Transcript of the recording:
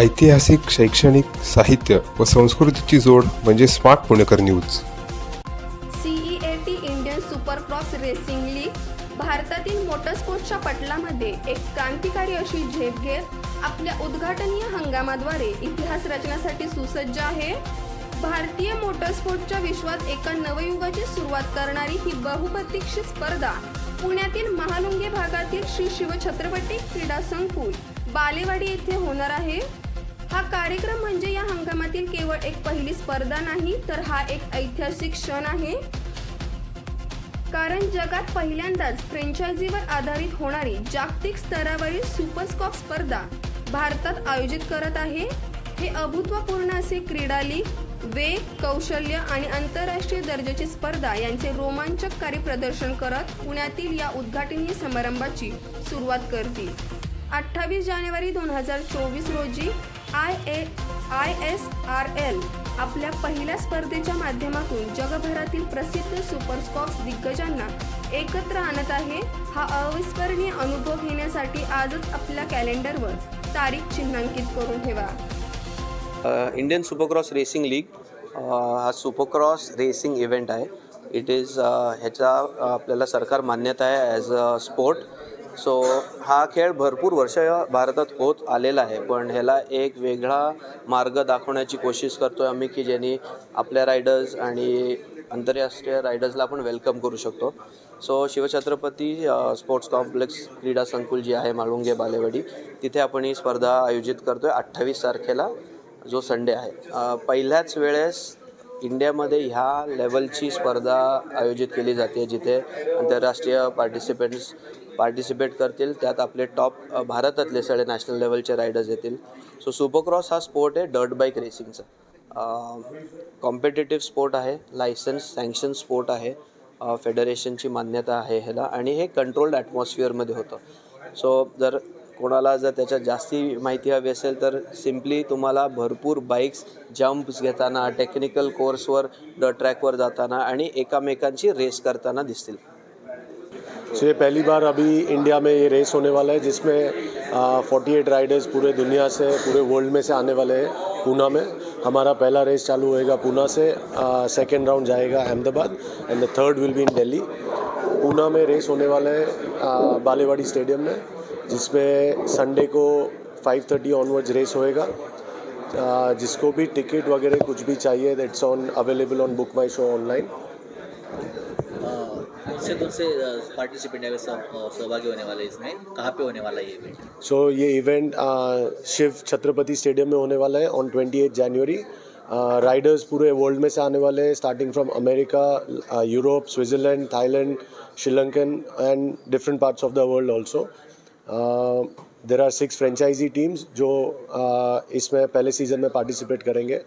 ऐतिहासिक शैक्षणिक साहित्य व संस्कृतीची जोड म्हणजे स्मार्ट पुणेकर news. CEAT Indian Supercross racing league भारतातील मोटरस्पोर्टच्या पटलामध्ये एक क्रांतिकारी अशी झेप घेत आपल्या उद्घाटनीय हंगामाद्वारे इतिहास रचण्यासाठी सुसज्ज आहे. भारतीय मोटरस्पोर्टच्या विश्वात एका नवयुगाची सुरुवात करणारी ही बहुप्रतीक्षित स्पर्धा पुण्यातील महालुंगे भागातील श्री शिवछत्रपती क्रीडा संकुल बालेवाडी येथे होणार आहे. हा कार्यक्रम म्हणजे या हंगामातील केवळ एक पहिली स्पर्धा नाही तर हा एक ऐतिहासिक क्षण आहे. कारण जगात पहिल्यांदाच फ्रँचायझीवर आधारित होणारी जागतिक स्तरावरील सुपरस्कॉप स्पर्धा भारतात आयोजित करत आहे. हे अभूतपूर्ण असे क्रीडा लीग वेग कौशल्य आणि आंतरराष्ट्रीय दर्जाची स्पर्धा यांचे रोमांचक कार्यप्रदर्शन करत पुण्यातील या उद्घाटनीय समारंभाची सुरुवात करतील. अठ्ठावीस जानेवारी दोन हजार चोवीस रोजी I A I S R L आपल्या पहिल्या स्पर्धेच्या माध्यमातून जगभरातील प्रसिद्ध सुपरस्कॉक्स दिग्गजांना एकत्र आणत आहे. हा अविस्मरणीय अनुभव घेण्यासाठी आजच आपल्या कॅलेंडरवर तारीख चिन्हांकित करून ठेवा. इंडियन सुपरक्रॉस रेसिंग लीग हा सुपरक्रॉस रेसिंग इव्हेंट आहे. इट इज ह्याचा आपल्याला सरकार मान्यता आहे ॲज अ स्पोर्ट सो हा खेळ भरपूर वर्ष भारतात होत आलेला आहे पण ह्याला एक वेगळा मार्ग दाखवण्याची कोशिश करतो आहे आम्ही की ज्यांनी आपल्या रायडर्स आणि आंतरराष्ट्रीय रायडर्सला आपण वेलकम करू शकतो. सो शिवछत्रपती स्पोर्ट्स कॉम्प्लेक्स क्रीडा संकुल जी आहे माळुंगे बालेवाडी तिथे आपण ही स्पर्धा आयोजित करतो आहे अठ्ठावीस तारखेला जो संडे आहे. पहिल्याच वेळेस इंडियामध्ये ह्या लेवलची स्पर्धा आयोजित केली जाते जिथे आंतरराष्ट्रीय पार्टिसिपेंट्स पार्टिसिपेट करतील. त्यात आपले टॉप भारतातले सगळे नॅशनल लेवलचे रायडर्स येतील. सो सुपरक्रॉस हा स्पोर्ट आहे डर्ट बाईक रेसिंगचा कॉम्पिटेटिव्ह स्पोर्ट आहे लायसन्स सँक्शन स्पोर्ट आहे फेडरेशनची मान्यता आहे ह्याला आणि हे कंट्रोल्ड ॲटमॉस्फिअरमध्ये होतं. सो जर कोणाला जर त्याच्यात जास्ती माहिती हवी असेल तर सिम्पली तुम्हाला भरपूर बाईक्स जम्प्स घेताना टेक्निकल कोर्सवर ड ट्रॅकवर जाताना आणि एकामेकांची रेस करताना दिसतील. सो ये पहली बार अभी इंडिया में ये रेस होने वाला है, जिसमें फोर्टी एट राइडर्स पूरे दुनिया से, पूरे वर्ल्ड में से आने वाले हैं पूना में। हमारा पहला रेस चालू होएगा पूना से सेकेंड राउंड जाएगा Ahmedabad and the third will be in Delhi Poona में रेस होने वाला है बालेवाड़ी स्टेडियम में, जिसमें संडे को 5:30 ऑनवर्ड्स रेस होएगा। जिसको भी टिकट वगैरह कुछ भी चाहिए that's on available on Book My Show online कौन से कौन से पार्टिसिपेंट है सहभागी होने वाले इसमें? कहाँ पे होने वाला है इवेंट सो ये इवेंट शिव छत्रपति स्टेडियम में होने वाला है on twenty eight January riders पूरे वर्ल्ड में से आने वाले हैं starting from America Europe Switzerland Thailand Sri Lankan and different parts of the world also there are six franchise teams जो uh, इसमें पहले सीज़न में पार्टिसिपेट करेंगे.